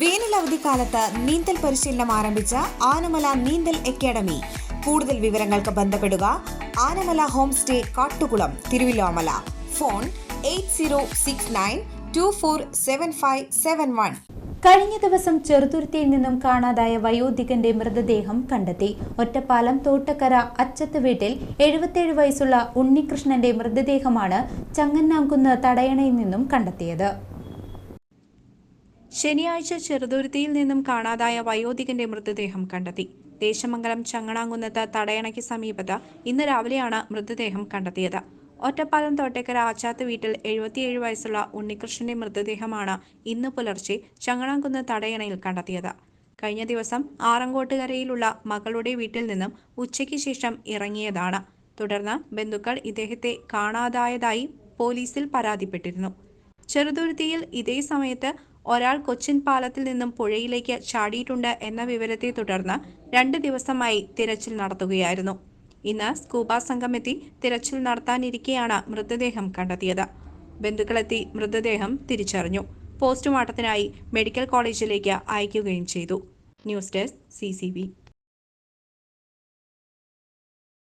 വേനൽ അവധിക്കാലത്ത് നീന്തൽ പരിശീലനം ആരംഭിച്ച ആനമല നീന്തൽ അക്കാദമി. കൂടുതൽ വിവരങ്ങൾക്ക് ബന്ധപ്പെടുക Anamala home stay Kattukulam Thiruvilwamala. Phone eight കഴിഞ്ഞ ദിവസം ചെറുതുരുത്തിയിൽ നിന്നും കാണാതായ വയോധികന്റെ മൃതദേഹം കണ്ടെത്തി. ഒറ്റപ്പാലം തോട്ടക്കര അച്ചത്ത് വീട്ടിൽ എഴുപത്തേഴ് വയസ്സുള്ള ഉണ്ണികൃഷ്ണന്റെ മൃതദേഹമാണ് ചങ്ങന്നാംകുന്ന് തടയണയിൽ നിന്നും കണ്ടെത്തിയത്. ശനിയാഴ്ച ചെറുതുരുത്തിയിൽ നിന്നും കാണാതായ വയോധികന്റെ മൃതദേഹം കണ്ടെത്തി. ദേശമംഗലം ചങ്ങണാങ്കുന്നത്ത് തടയണയ്ക്ക് സമീപത്ത് ഇന്ന് രാവിലെയാണ് മൃതദേഹം കണ്ടെത്തിയത്. ഒറ്റപ്പാലം തോട്ടേക്കര ആച്ചാത്ത് വീട്ടിൽ എഴുപത്തിയേഴ് വയസ്സുള്ള ഉണ്ണികൃഷ്ണന്റെ മൃതദേഹമാണ് ഇന്ന് പുലർച്ചെ ചങ്ങണാങ്കുന്ന് തടയണയിൽ കണ്ടെത്തിയത്. കഴിഞ്ഞ ദിവസം ആറങ്കോട്ടുകരയിലുള്ള മകളുടെ വീട്ടിൽ നിന്നും ഉച്ചയ്ക്ക് ശേഷം ഇറങ്ങിയതാണ്. തുടർന്ന് ബന്ധുക്കൾ ഇദ്ദേഹത്തെ കാണാതായതായി പോലീസിൽ പരാതിപ്പെട്ടിരുന്നു. ചെറുതുരുത്തിയിൽ ഇതേ സമയത്ത് ഒരാൾ കൊച്ചിൻ പാലത്തിൽ നിന്നും പുഴയിലേക്ക് ചാടിയിട്ടുണ്ട് എന്ന വിവരത്തെ തുടർന്ന് രണ്ട് ദിവസമായി തിരച്ചിൽ നടത്തുകയായിരുന്നു. ഇന്ന് സ്കൂബ സംഘമെത്തി തിരച്ചിൽ നടത്താനിരിക്കെയാണ് മൃതദേഹം കണ്ടെത്തിയത്. ബന്ധുക്കളെത്തി മൃതദേഹം തിരിച്ചറിഞ്ഞു. പോസ്റ്റ്മോർട്ടത്തിനായി മെഡിക്കൽ കോളേജിലേക്ക് അയക്കുകയും ചെയ്തു. News desk C